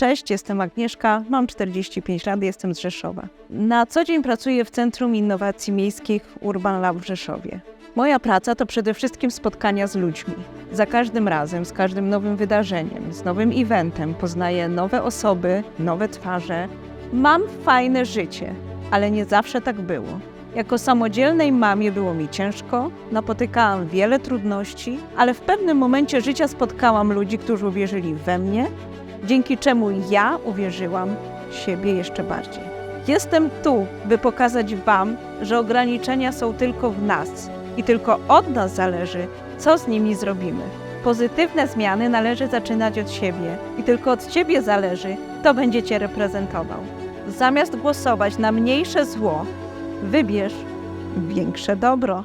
Cześć, jestem Agnieszka, mam 45 lat, jestem z Rzeszowa. Na co dzień pracuję w Centrum Innowacji Miejskich Urban Lab w Rzeszowie. Moja praca to przede wszystkim spotkania z ludźmi. Za każdym razem, z każdym nowym wydarzeniem, z nowym eventem poznaję nowe osoby, nowe twarze. Mam fajne życie, ale nie zawsze tak było. Jako samodzielnej mamie było mi ciężko, napotykałam wiele trudności, ale w pewnym momencie życia spotkałam ludzi, którzy uwierzyli we mnie, dzięki czemu ja uwierzyłam siebie jeszcze bardziej. Jestem tu, by pokazać Wam, że ograniczenia są tylko w nas i tylko od nas zależy, co z nimi zrobimy. Pozytywne zmiany należy zaczynać od siebie i tylko od Ciebie zależy, kto będzie Cię reprezentował. Zamiast głosować na mniejsze zło, wybierz większe dobro.